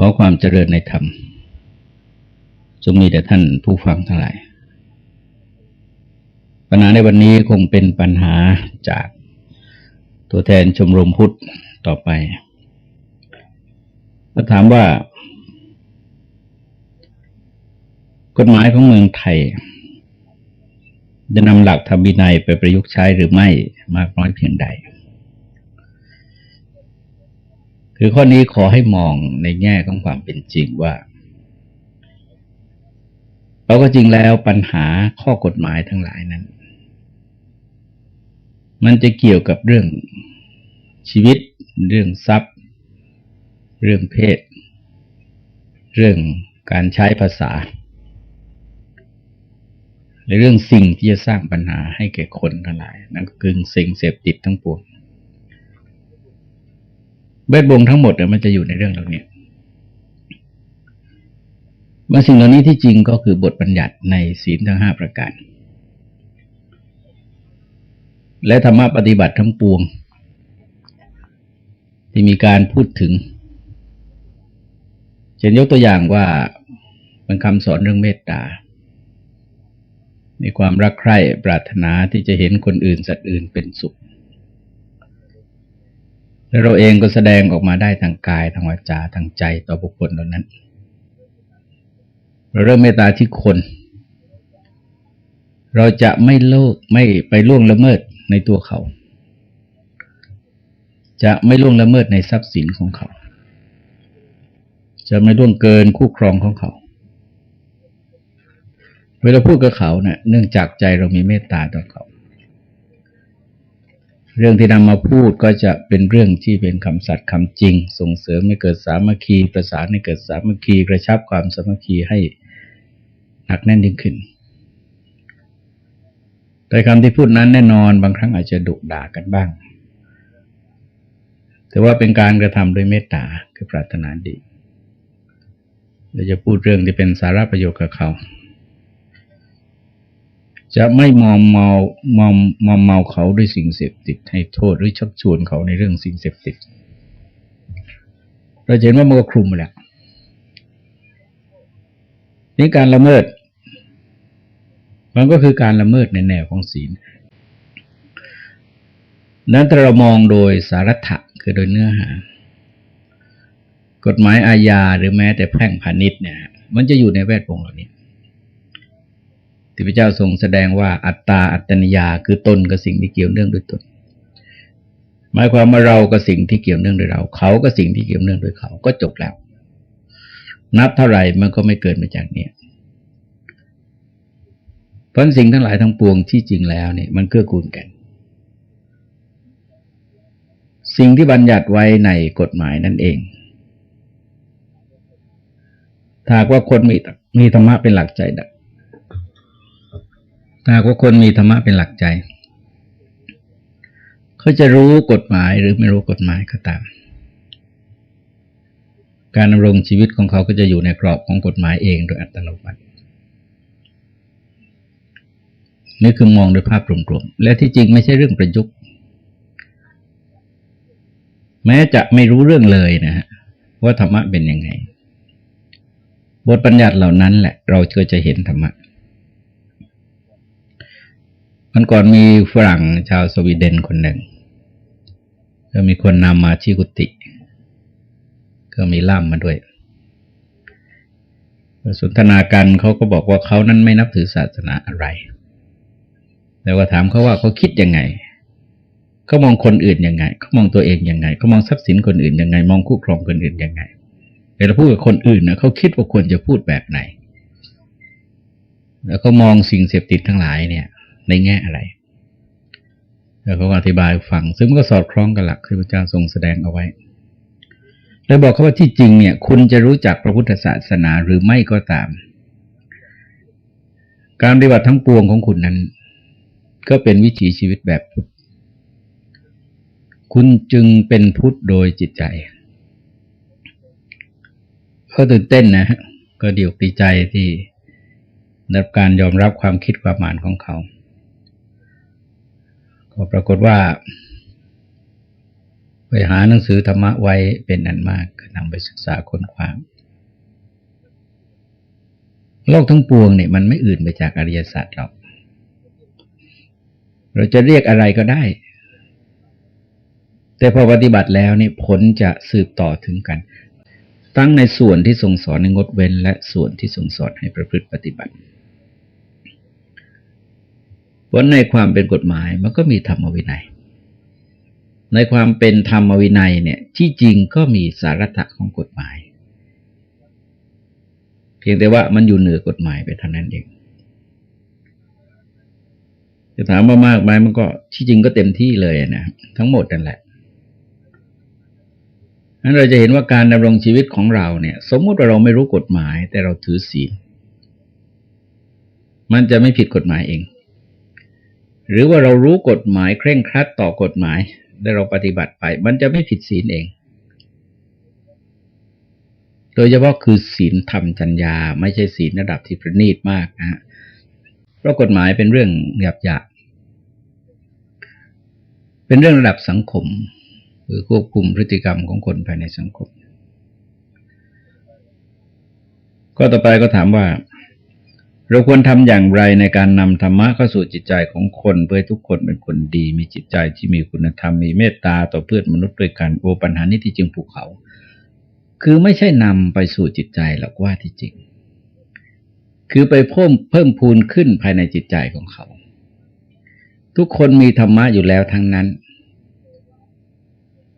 ขอความเจริญในธรรมจงมีแต่ท่านผู้ฟังทั้งหลาย ปัญหาในวันนี้คงเป็นปัญหาจากตัวแทนชมรมพุทธต่อไปก็ถามว่า กฎหมายของเมืองไทย จะนำหลักธรรมวินัยไปประยุกต์ใช้หรือไม่มากน้อยเพียงใด คือข้อนี้ขอให้มองในแง่ของความเป็นจริงว่าเราก็จริงแล้วปัญหาข้อกฎหมายทั้งหลายนั้น มันจะเกี่ยวกับเรื่องชีวิต เรื่องทรัพย์ เรื่องเพศ เรื่องการใช้ภาษาในเรื่องสิ่งที่จะสร้างปัญหาให้แก่คนทั้งหลาย นั่นคือสิ่งเสพติดทั้งปวง เบ็ดบงทั้งหมดเนี่ยมันจะอยู่ในเรื่องเหล่านี้ว่าสิ่งเหล่านี้ที่จริงก็คือบทบัญญัติในศีลทั้งห้าประการ และธรรมะปฏิบัติทั้งปวง ที่มีการพูดถึงเช่นยกตัวอย่างว่าเป็นคำสอนเรื่องเมตตา มีความรักใคร่ปรารถนาที่จะเห็นคนอื่นสัตว์อื่นเป็นสุข และเราเองก็แสดงออกมาได้ทางกายทางวาจาทางใจต่อบุคคลเหล่านั้น เราเริ่มเมตตาที่คน เราจะไม่โลกไม่ไปล่วงละเมิดในตัวเขา จะไม่ล่วงละเมิดในทรัพย์สินของเขา จะไม่ล่วงเกินคู่ครองของเขา เวลาพูดกับเขาเนะ่ยเนื่องจากใจเรามีเมตตาต่อเขา เรื่องที่นำมาพูดก็จะเป็นเรื่องที่เป็นคำสัตย์คำจริง ส่งเสริมให้เกิดสามัคคี ประสานให้เกิดสามัคคี กระชับความสามัคคีให้หนักแน่นยิ่งขึ้น แต่คำที่พูดนั้นแน่นอนบางครั้งอาจจะดุด่ากันบ้าง แต่ว่าเป็นการกระทำโดยเมตตาคือปรารถนาดีเราจะพูดเรื่องที่เป็นสาระประโยชน์กับเขา จะไม่มอมเมามอมมอมเมาเขาด้วยสิ่งเสพติดให้โทษหรือชักชวนเขาในเรื่องสิ่งเสพติดเราเห็นว่ามันก็คลุมไปแล้วนี่การละเมิด มันก็คือการละเมิดในแนวของศีล นั้นถ้าเรามองโดยสารัตะคือโดยเนื้อหา กฎหมายอาญาหรือแม้แต่แพ่งพาณิชย์เนี่ย มันจะอยู่ในแวดวงเหล่านี้ ที่พระเจ้าทรงแสดงว่าอัตตาอัตนิยาคือตนกับสิ่งที่เกี่ยวเนื่องด้วยตน หมายความว่าเรากับสิ่งที่เกี่ยวเนื่องด้วยเรา เขากับสิ่งที่เกี่ยวเนื่องด้วยเขาก็จบแล้ว นับเท่าไหร่มันก็ไม่เกินมาจากนี้เพราะสิ่งทั้งหลายทั้งปวงที่จริงแล้วเนี่ยมันเกื้อกูลกัน สิ่งที่บัญญัติไว้ในกฎหมายนั่นเองถ้าว่าคนมีมีธรรมะเป็นหลักใจดัก ถ้าว่าคนมีธรรมะเป็นหลักใจ เขาจะรู้กฎหมายหรือไม่รู้กฎหมายก็ตาม การดำรงชีวิตของเขาก็จะอยู่ในกรอบของกฎหมายเองโดยอัตโนมัตินี่คือมองโดยภาพรวมๆและที่จริงไม่ใช่เรื่องประยุกต์ แม้จะไม่รู้เรื่องเลยนะฮะว่าธรรมะเป็นยังไง บทปัญญัติเหล่านั้นแหละ เราก็จะเห็นธรรมะ มันก่อนมีฝรั่งชาวสวีเดนคนหนึ่ง ก็มีคนนำมาที่กุฏิก็มีล่ามมาด้วย สนทนากันเขาก็บอกว่าเขานั้นไม่นับถือศาสนาอะไร แต่ว่าถามเขาว่าเขาคิดยังไงเขามองคนอื่นยังไงเขามองตัวเองยังไงเขามองทรัพย์สินคนอื่นยังไง มองคู่ครองคนอื่นยังไงเวลาพูดกับคนอื่นนะเขาคิดว่าควรจะพูดแบบไหน แล้วเขามองสิ่งเสพติดทั้งหลายเนี่ย ในแง่อะไรแล้วเขาอธิบายฟัง ซึ่งก็สอดคล้องกับหลักที่พระเจ้าทรงแสดงเอาไว้ แล้วบอกเขาว่าที่จริงเนี่ย คุณจะรู้จักพระพุทธศาสนาหรือไม่ก็ตาม การปฏิบัติทั้งปวงของคุณนั้น ก็เป็นวิถีชีวิตแบบพุทธคุณจึงเป็นพุทธโดยจิตใจเขาตื่นเต้นนะก็ดีอกดีใจที่ได้รับการยอมรับความคิดความหมายของเขา ปรากฏว่าไปหาหนังสือธรรมะไว้เป็นอันมากก็นำไปศึกษาค้นคว้าโลกทั้งปวงเนี่ยมันไม่อื่นไปจากอริยสัจหรอก เราจะเรียกอะไรก็ได้ แต่พอปฏิบัติแล้วนี่ผลจะสืบต่อถึงกันตั้งในส่วนที่ทรงสอนในงดเว้น และส่วนที่ทรงสอนให้ประพฤติปฏิบัติ ผลในความเป็นกฎหมายมันก็มีธรรมวินัย ในความเป็นธรรมวินัยเนี่ยที่จริงก็มีสาระของกฎหมาย เพียงแต่ว่ามันอยู่เหนือกฎหมายไปเท่านั้นเองจะถามว่ามากไหมมันก็ที่จริงก็เต็มที่เลยนะทั้งหมดนั่นแหละนั้นเราจะเห็นว่าการดำรงชีวิตของเราเนี่ย สมมติว่าเราไม่รู้กฎหมาย แต่เราถือศีลมันจะไม่ผิดกฎหมายเอง หรือว่าเรารู้กฎหมายเคร่งครัดต่อกฎหมายและเราปฏิบัติไป มันจะไม่ผิดศีลเอง โดยเฉพาะคือศีลธรรมจัญญา ไม่ใช่ศีลระดับที่ประณีตมากนะฮะเพราะกฎหมายเป็นเรื่องหยาบหยาบเป็นเรื่องระดับสังคมคือควบคุมพฤติกรรมของคนภายในสังคม ก็ต่อไปก็ถามว่า เราควรทำอย่างไรในการนำธรรมะเข้าสู่จิตใจของคนเพื่อทุกคนเป็นคนดี มีจิตใจที่มีคุณธรรมมีเมตตาต่อเพื่อนมนุษย์ด้วยกันโอปัญหานี้ที่จริงภูเขา คือไม่ใช่นำไปสู่จิตใจหรอกว่าที่จริง คือไปเพิ่มเพิ่มพูนขึ้นภายในจิตใจของเขา ทุกคนมีธรรมะอยู่แล้วทั้งนั้น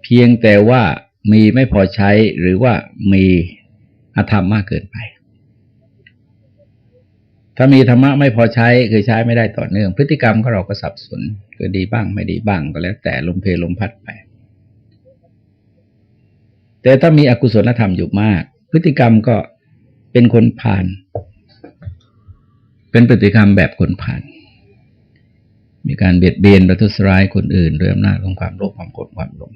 เพียงแต่ว่ามีไม่พอใช้หรือว่ามีอธรรมมากเกินไป ถ้ามีธรรมะไม่พอใช้คือใช้ไม่ได้ต่อเนื่อง พฤติกรรมก็เราก็สับสนก็ดีบ้างไม่ดีบ้างก็แล้ว แต่ลมเพลลมพัดไป แต่ถ้ามีอกุศลธรรมอยู่มาก พฤติกรรมก็เป็นคนผ่าน เป็นพฤติกรรมแบบคนผ่าน มีการเบียดเบียนประทุษร้ายคนอื่นด้วยอำนาจของความโลภความโกรธความหลง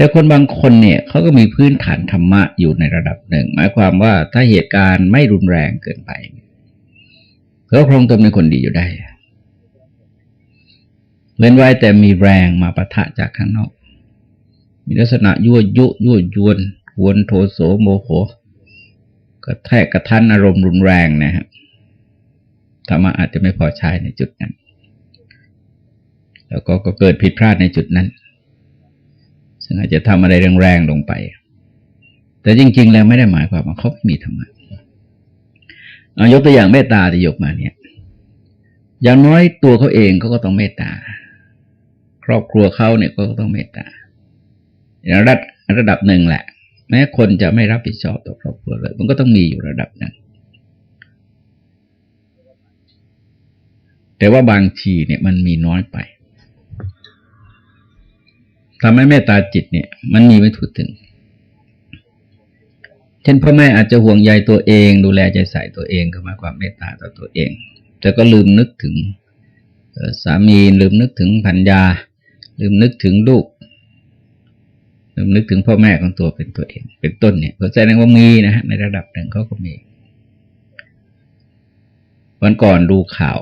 แต่คนบางคนเนี่ยเขาก็มีพื้นฐานธรรมะอยู่ในระดับหนึ่ง หมายความว่าถ้าเหตุการณ์ไม่รุนแรงเกินไปเขาคงตนเป็นคนดีอยู่ได้เว้นไว้แต่มีแรงมาปะทะจากข้างนอก มีลักษณะยั่วยุยั่วยวนวนโทโสโมโหกระแทกกระทันอารมณ์รุนแรงนะฮะธรรมะอาจจะไม่พอใช้ในจุดนั้น แล้วก็เกิดผิดพลาดในจุดนั้น ซึ่งอาจจะทำอะไรแรงๆลงไป แต่จริง ๆ แล้วไม่ได้หมายความว่าเขาไม่มีธรรมะเอายกตัวอย่างเมตตาที่ยกมาเนี่ย อย่างน้อยตัวเขาเองเขาก็ต้องเมตตา ครอบครัวเขาเนี่ยก็ต้องเมตตาระดับระดับหนึ่งแหละ แม้คนจะไม่รับผิดชอบต่อครอบครัวเลย มันก็ต้องมีอยู่ระดับหนึ่งแต่ว่าบางทีเนี่ยมันมีน้อยไป ทำให้เมตตาจิตเนี่ย มันมีไม่ถูกถึง เช่นพ่อแม่อาจจะห่วงใยตัวเอง ดูแลใจใส่ตัวเองก็มาควาเมตตาต่อตัวเอง แต่ก็ลืมนึกถึงสามีลืมนึกถึงพัญญา ลืมนึกถึงลูกลืมนึกถึงพ่อแม่ของตัวเป็นตัวเอง เป็นต้นเนี่ยก็แสดงว่ามีนะฮะในระดับหนึ่งเขาก็มี วันก่อนดูข่าว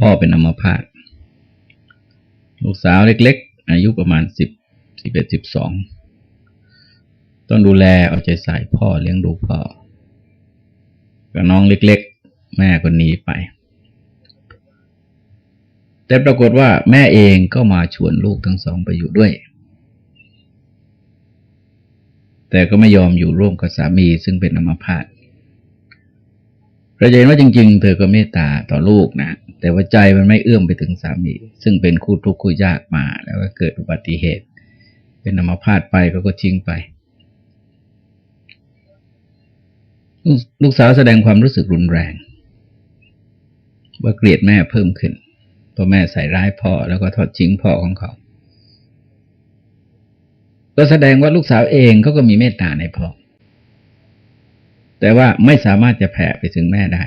พ่อเป็นอัมพาต ลูกสาวเล็ก ๆ อายุประมาณสิบสิบเอ็ดสิบสองต้องดูแลเอาใจใส่พ่อเลี้ยงดูพ่อกับน้องเล็ก ๆ แม่ก็หนีไป แต่ปรากฏว่าแม่เองก็มาชวนลูกทั้งสองไปอยู่ด้วย แต่ก็ไม่ยอมอยู่ร่วมกับสามีซึ่งเป็นอัมพาตเราเห็นว่าจริง ๆ เธอก็เมตตาต่อลูกนะ แต่ว่าใจมันไม่เอื้อมไปถึงสามี ซึ่งเป็นคู่ทุกข์คู่ยากมา แล้วก็เกิดอุบัติเหตุ เป็นนำมาพาดไปก็ก็ทิ้งไปลูกสาวแสดงความรู้สึกรุนแรง ว่าเกลียดแม่เพิ่มขึ้นเพราะแม่ใส่ร้ายพ่อแล้วก็ทอดทิ้งพ่อของเขา ก็แสดงว่าลูกสาวเองเขาก็มีเมตตาในพ่อแต่ว่าไม่สามารถจะแผ่ไปถึงแม่ได้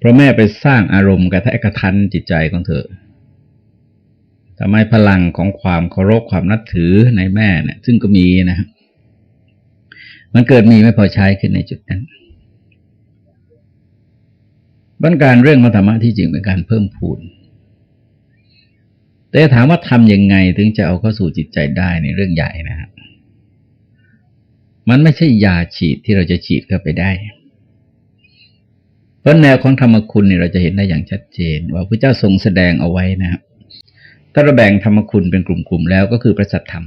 พราะแม่ไปสร้างอารมณ์กระแทกกระทันจิตใจของเธอทำให้พลังของความเคารพความนับถือในแม่เนี่ยซึ่งก็มีนะมันเกิดมีไม่พอใช้ขึ้นในจุดนั้นบันการเรื่องของธรรมะที่จริงเป็นการเพิ่มพูน แต่ถามว่าทำยังไงถึงจะเอาเข้าสู่จิตใจได้ในเรื่องใหญ่นะฮะมันไม่ใช่ยาฉีดที่เราจะฉีดเข้าไปได้ เพราะแนวของธรรมคุณเนี่ยเราจะเห็นได้อย่างชัดเจน ว่าพระเจ้าทรงแสดงเอาไว้นะครับถ้าเราแบ่งธรรมคุณเป็นกลุ่มๆแล้วก็คือประสัทธรรม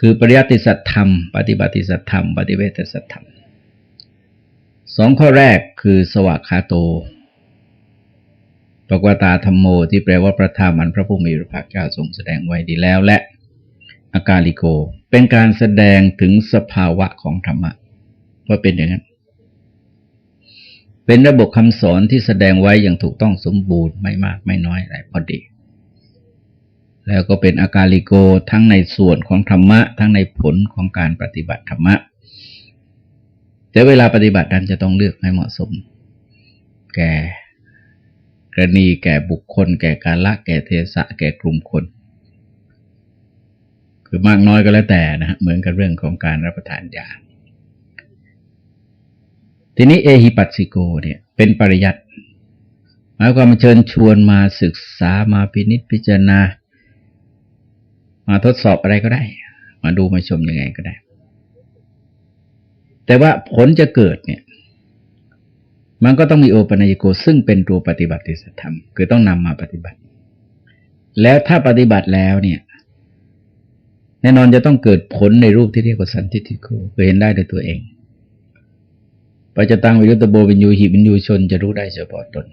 คือปริยัติสัตธรรม ปฏิบัติสัตธรรม ปฏิเวทสัตธรรมสองข้อแรกคือสวากขาโตปกวตาธรรมโมที่แปลว่าประธรรมอันพระผู้มีพระภาคเจ้าทรงแสดงไว้ดีแล้วและอากาลิโก เป็นการแสดงถึงสภาวะของธรรมะว่าเป็นอย่างนั้น เป็นระบบคำสอนที่แสดงไว้อย่างถูกต้องสมบูรณ์ไม่มากไม่น้อยอะไรพอดี แล้วก็เป็นอากาลิโกทั้งในส่วนของธรรมะ ทั้งในผลของการปฏิบัติธรรมะ แต่เวลาปฏิบัตินั้นจะต้องเลือกให้เหมาะสม แก่กรณีแก่บุคคล แก่กาละแก่เทศะแก่กลุ่มคน คือมากน้อยก็แล้วแต่นะฮะเหมือนกับเรื่องของการรับประทานยา ทีนี้เอหิปัสสิโกเนี่ยเป็นปริยัติหมายความมาเชิญชวนมาศึกษามาพินิจพิจารณา มาทดสอบอะไรก็ได้ มาดูมาชมยังไงก็ได้ แต่ว่าผลจะเกิดเนี่ย มันก็ต้องมีโอปัญญโกซึ่งเป็นตัวปฏิบัติสัธรรม คือต้องนำมาปฏิบัติ แล้วถ้าปฏิบัติแล้วเนี่ย แน่นอนจะต้องเกิดผลในรูปที่เรียกว่าสันติทิโกคือเห็นได้ด้วยตัวเอง ปัจจตังวิรุตโบวินยูหิวินยูชนจะรู้ได้เฉพาะตน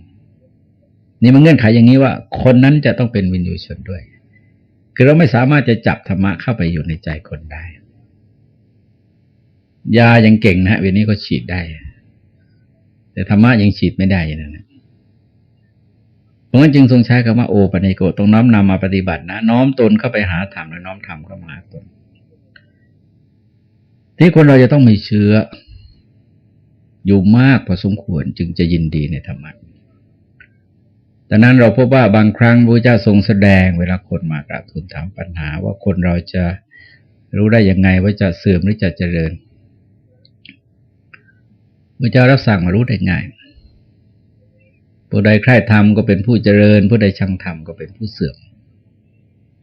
นี่มันเงื่อนไขอย่างนี้ว่า คนนั้นจะต้องเป็นวินยูชนด้วย คือเราไม่สามารถจะจับธรรมะเข้าไปอยู่ในใจคนได้ ยายังเก่งนะฮะเวลนี้ก็ฉีดได้ แต่ธรรมะยังฉีดไม่ได้อย่างนั้นเพราะงั้นจึงทรงใช้คำว่าโอปัญโกต้องน้อมนำมาปฏิบัตินะ น้อมตนเข้าไปหาธรรมและน้อมธรรมเข้ามาหาตนที่คนเราจะต้องมีเชื้อ อยู่มากพอสมควรจึงจะยินดีในธรรมะดังนั้นเราพบว่าบางครั้งพระเจ้าทรงแสดงเวลาคนมากราบทูลถามปัญหา ว่าคนเราจะรู้ได้ยังไงว่าจะเสื่อมหรือจะเจริญพระเจ้ารับสั่งมารู้ได้ง่ายผู้ใดใคร่ธรรมก็เป็นผู้เจริญ ผู้ใดชังธรรมก็เป็นผู้เสื่อม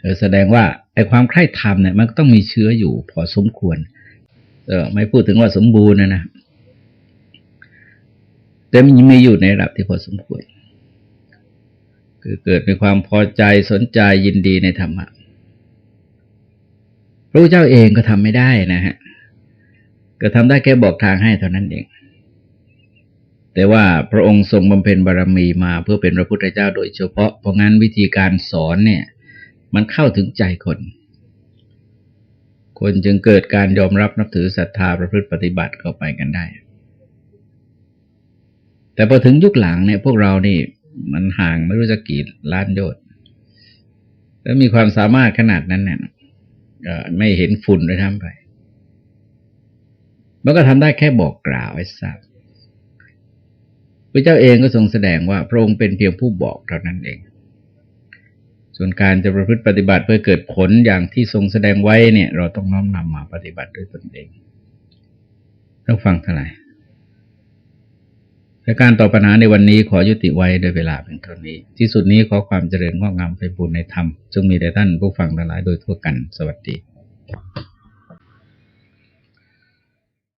เออแสดงว่าไอ้ความใคร่ธรรมเนี่ยมันต้องมีเชื้ออยู่พอสมควร เออไม่พูดถึงว่าสมบูรณ์นะนะ แต่มันมีอยู่ในระดับที่พอสมควร คือเกิดมีความพอใจสนใจยินดีในธรรมะพระเจ้าเองก็ทำไม่ได้นะฮะก็ทำได้แค่บอกทางให้เท่านั้นเอง แต่ว่าพระองค์ทรงบำเพ็ญบารรมีมาเพื่อเป็นพระพุทธเจ้าโดยเฉพาะ เพราะงั้นวิธีการสอนเนี่ย มันเข้าถึงใจคน คนจึงเกิดการยอมรับนับถือศรัทธาประพฤติปฏิบัติเข้าไปกันได้ แต่พอถึงยุคหลังเนี่ยพวกเรานี่มันห่างไม่รู้จะกี่ล้านโยชน์แล้วมีความสามารถขนาดนั้นเนี่ยไม่เห็นฝุ่นเลยทั้งไปมันก็ทำได้แค่บอกกล่าวไว้ทราบพระเจ้าเองก็ทรงแสดงว่าพระองค์เป็นเพียงผู้บอกเท่านั้นเอง ส่วนการจะประพฤติปฏิบัติเพื่อเกิดผลอย่างที่ทรงแสดงไว้เนี่ย เราต้องน้อมนำมาปฏิบัติด้วยตนเองต้องฟังเท่าไหร่ และการตอบปัญหาในวันนี้ขอยุติไว้โดยเวลาเป็นเท่านี้ ที่สุดนี้ขอความเจริญงอกงามไปบุญในธรรมจงมีแด่ท่านผู้ฟังทั้งหลายโดยทั่วกัน สวัสดี